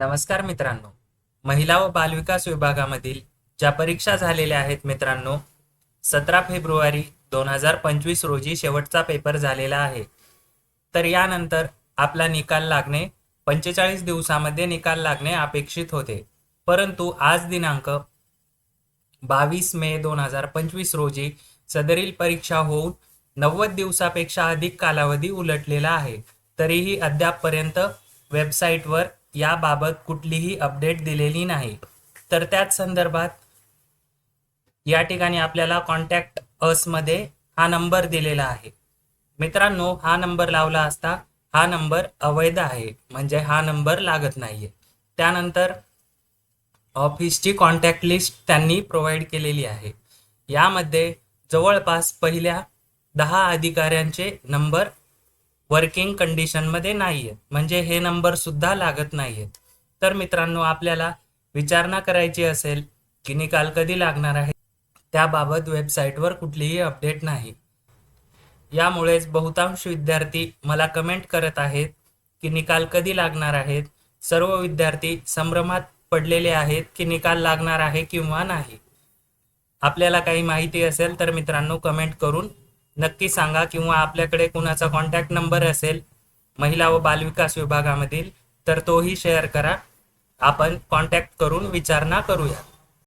नमस्कार मित्रांनो. महिला व बालविकास विभागामधील ज्या परीक्षा झालेल्या आहेत मित्रांनो सतरा फेब्रुवारी दोन हजार पंचवीस रोजी शेवटचा पेपर झालेला आहे. तर यानंतर आपला निकाल लागणे पंचेचाळीस दिवसामध्ये निकाल लागणे अपेक्षित होते. परंतु आज दिनांक बावीस मे दोन हजार पंचवीस रोजी सदरील परीक्षा होऊन नव्वद दिवसापेक्षा अधिक कालावधी उलटलेला आहे. तरीही अद्यापपर्यंत वेबसाईटवर याबाबत कुठलीही अपडेट दिलेली नाही. तर त्याच संदर्भात या ठिकाणी आपल्याला कॉन्टॅक्टमध्ये हा नंबर दिलेला आहे. मित्रांनो हा नंबर लावला असता हा नंबर अवैध आहे. म्हणजे हा नंबर लागत नाहीये. त्यानंतर ऑफिसची कॉन्टॅक्ट लिस्ट त्यांनी प्रोव्हाइड केलेली आहे. यामध्ये जवळपास पहिल्या दहा अधिकाऱ्यांचे नंबर वर्किंग कंडिशनमध्ये नाही आहेत म्हणजे हे नंबर सुद्धा लागत नाही आहेत तर मित्रांनो आपल्याला विचारणा करायची असेल की निकाल कधी लागणार आहे त्याबाबत वेबसाईटवर कुठलीही अपडेट नाही. यामुळेच बहुतांश विद्यार्थी मला कमेंट करत आहेत की निकाल कधी लागणार आहेत. सर्व विद्यार्थी संभ्रमात पडलेले आहेत की निकाल लागणार आहे किंवा नाही. आपल्याला काही माहिती असेल तर मित्रांनो कमेंट करून नक्की सांगा किंवा आपल्याकडे कुणाचा कॉन्टॅक्ट नंबर असेल महिला व बालविकास विभागामधील तर तोही शेअर करा. आपण कॉन्टॅक्ट करून विचारणा करूया.